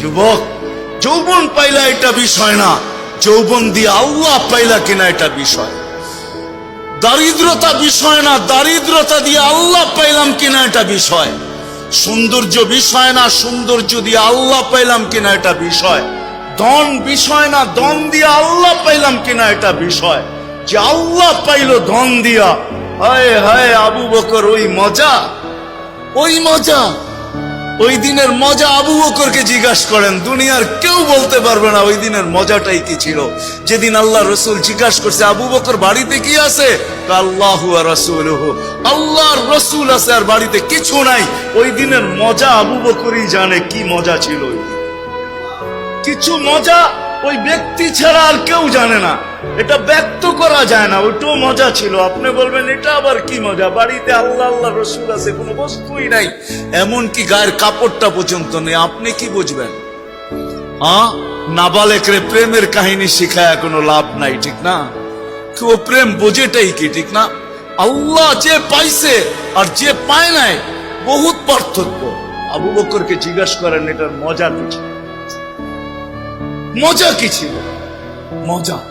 যুবক, যৌবন পাইলা এটা বিষয় না। যৌবন দিয়ে আল্লাহ পাইলা কিনা এটা বিষয়। দারিদ্রতা বিষয় না, দারিদ্রতা দিয়ে আল্লাহ পাইলাম কিনা এটা বিষয়। সৌন্দর্য বিষয় না, সৌন্দর্য দিয়ে আল্লাহ পাইলাম কিনা এটা বিষয়। ধন বিষয় না, ধন দিয়ে আল্লাহ পাইলাম কিনা এটা বিষয়। যে আল্লাহ পাইলো ধন দিয়া, হায় হায় আবু বকর, ওই মজা ওই মজা। ওই দিনের মজা আবু বকরকে জিজ্ঞাসা করেন, দুনিয়ার কেউ বলতে পারবে না ওই দিনের মজাটাই কি ছিল? যেদিন আল্লাহ রসুল জিজ্ঞাসা করছে, আবু বকর বাড়িতে কি আছে? আল্লাহ রসুল আল্লাহর রসুল আছে আর বাড়িতে কিছু নাই। ওই দিনের মজা আবু বকরই জানে কি মজা ছিল কিছু মজা ওই ব্যক্তি ছাড়া আর কেউ জানে না। এটা ব্যক্ত করা যায় না ওইটাও মজা ছিল। আপনি বলবেন, এটা আবার কি মজা? বাড়িতে আল্লাহ আল্লাহ, রসুল আছে, কোনো বস্তুই নাই। এমন কি গায়ের কাপড়টা পর্যন্ত নেই। আপনি কি বুঝবেন? হ্যাঁ নাবালেকরে প্রেমের কাহিনী শিখায় কোনো লাভ নাই, ঠিক না? কি ও প্রেম বোঝেটাই কি, ঠিক না? আল্লাহ যে পাইছে আর যে পায় নাই, বহুত পার্থক্য। আবু বকরকে জিজ্ঞাসা করেন, এটার মজা কি ছিল? মজা কি ছিল? মজা।